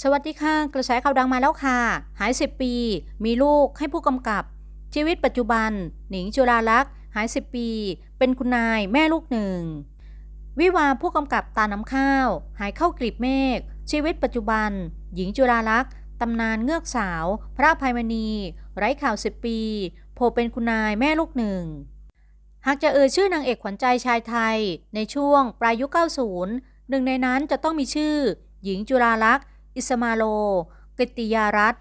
สวัสดีค่ะ กระแสข่าวดังมาแล้วค่ะ หาย 10 ปี มีลูกให้ผู้กำกับ ชีวิตปัจจุบัน หนิงจุฬาลักษณ์หาย 10 ปี เป็นคุณนายแม่ลูกหนึ่ง วิวาผู้กำกับตาน้ำข้าว หายเข้ากลีบเมฆ ชีวิตปัจจุบัน หญิงจุฬาลักษณ์ตำนานเงือกสาว พระภัยมณี ไร้ข่าว 10 ปีโผล่เป็นคุณนายแม่ลูกหนึ่ง หากจะเอ่ยชื่อนางเอกขวัญใจชายไทย ในช่วงปลายยุค 90 หนึ่งในนั้นจะต้องมีชื่อ หญิงจุฬาลักษณ์ อิสมาโลกฤติยารัต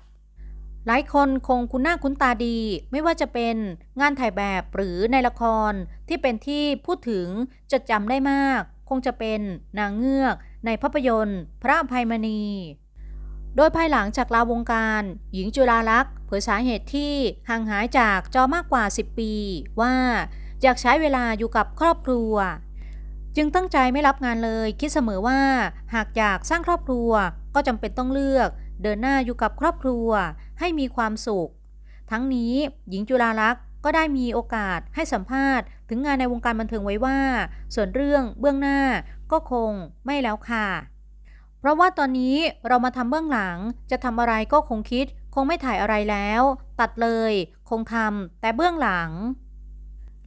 หลายคนคงคุ้นหน้าคุ้นตาดี ไม่ว่าจะเป็นงานถ่ายแบบหรือในละครที่เป็นที่พูดถึงจดจำได้มาก คงจะเป็นนางเงือกในภาพยนตร์ พระอภัยมณี โดยภายหลังจากลาวงการ หญิงจุฬาลักษณ์เผยสาเหตุที่ห่างหายจากจอมากกว่า 10 ปี ว่าอยากใช้เวลาอยู่กับครอบครัว จึงตั้งใจไม่รับงานเลยคิดเสมอว่าหากอยากสร้างครอบครัว ก็จำเป็นต้องเลือกเดินหน้าอยู่กับครอบครัวให้มีความสุข ทั้งนี้หญิงจุฬาลักษณ์ก็ได้มีโอกาสให้สัมภาษณ์ ถึงงานในวงการบันเทิงไว้ว่า ส่วนเรื่องเบื้องหน้าก็คงไม่แล้วค่ะ เพราะว่าตอนนี้เรามาทำเบื้องหลังจะทำอะไรก็คงคิด คงไม่ถ่ายอะไรแล้ว ตัดเลย คงทำแต่เบื้องหลัง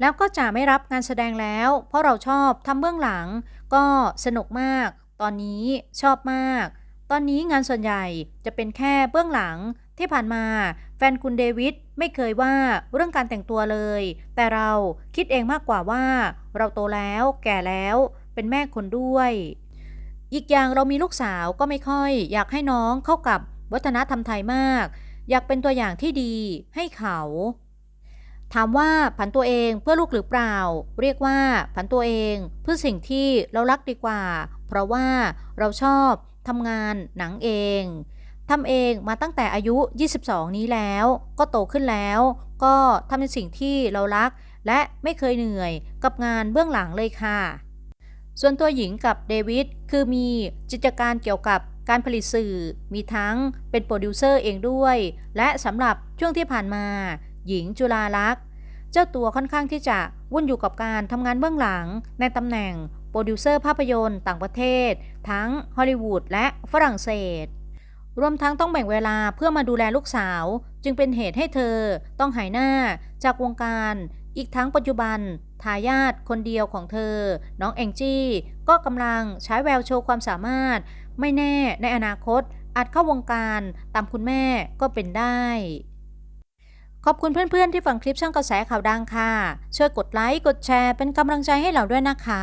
แล้วก็จะไม่รับงานแสดงแล้ว เพราะเราชอบทำเบื้องหลัง ก็สนุกมาก ตอนนี้ชอบมาก ตอนนี้งานส่วนใหญ่จะเป็นแค่เบื้องหลัง ที่ผ่านมาแฟนคุณเดวิดไม่เคยว่าเรื่องการแต่งตัวเลย แต่เราคิดเองมากกว่าว่า เราโตแล้วแก่แล้วเป็นแม่คนด้วย อีกอย่างเรามีลูกสาวก็ไม่ค่อย อยากให้น้องเข้ากับวัฒนธรรมไทยมาก อยากเป็นตัวอย่างที่ดีให้เขา ถามว่าผันตัวเองเพื่อลูกหรือเปล่า เรียกว่าผันตัวเองเพื่อสิ่งที่เรารักดีกว่า เพราะว่าเราชอบ ทำงานหนังเองทำเองมาตั้งแต่อายุ 22 นี้แล้ว ก็โตขึ้นแล้ว ก็ทำในสิ่งที่เรารัก และไม่เคยเหนื่อยกับงานเบื้องหลังเลยค่ะ ส่วนตัวหญิงกับเดวิดคือมีจิตการเกี่ยวกับการผลิตสื่อ มีทั้งเป็นโปรดิวเซอร์เองด้วย และสำหรับช่วงที่ผ่านมา หญิงจุฬาลักษ์ เจ้าตัวค่อนข้างที่จะวุ่นอยู่กับการทำงานเบื้องหลังในตำแหน่ง ปรดิวเซอร์ภาพยนตร์ต่างประเทศ ทั้งฮอลลีวูดและฝรั่งเศส รวมทั้งต้องแบ่งเวลาเพื่อมาดูแลลูกสาว จึงเป็นเหตุให้เธอต้องหายหน้าจากวงการ อีกทั้งปัจจุบัน ทายาทคนเดียวของเธอ น้องแองจี้ ก็กำลังใช้แววโชว์ความสามารถ ไม่แน่ในอนาคตอาจเข้าวงการตามคุณแม่ก็เป็นได้ ขอบคุณเพื่อนๆที่ฟังคลิปช่างกระแสข่าวดังค่ะ ช่วยกดไลค์ กดแชร์เป็นกำลังใจให้เราด้วยนะคะ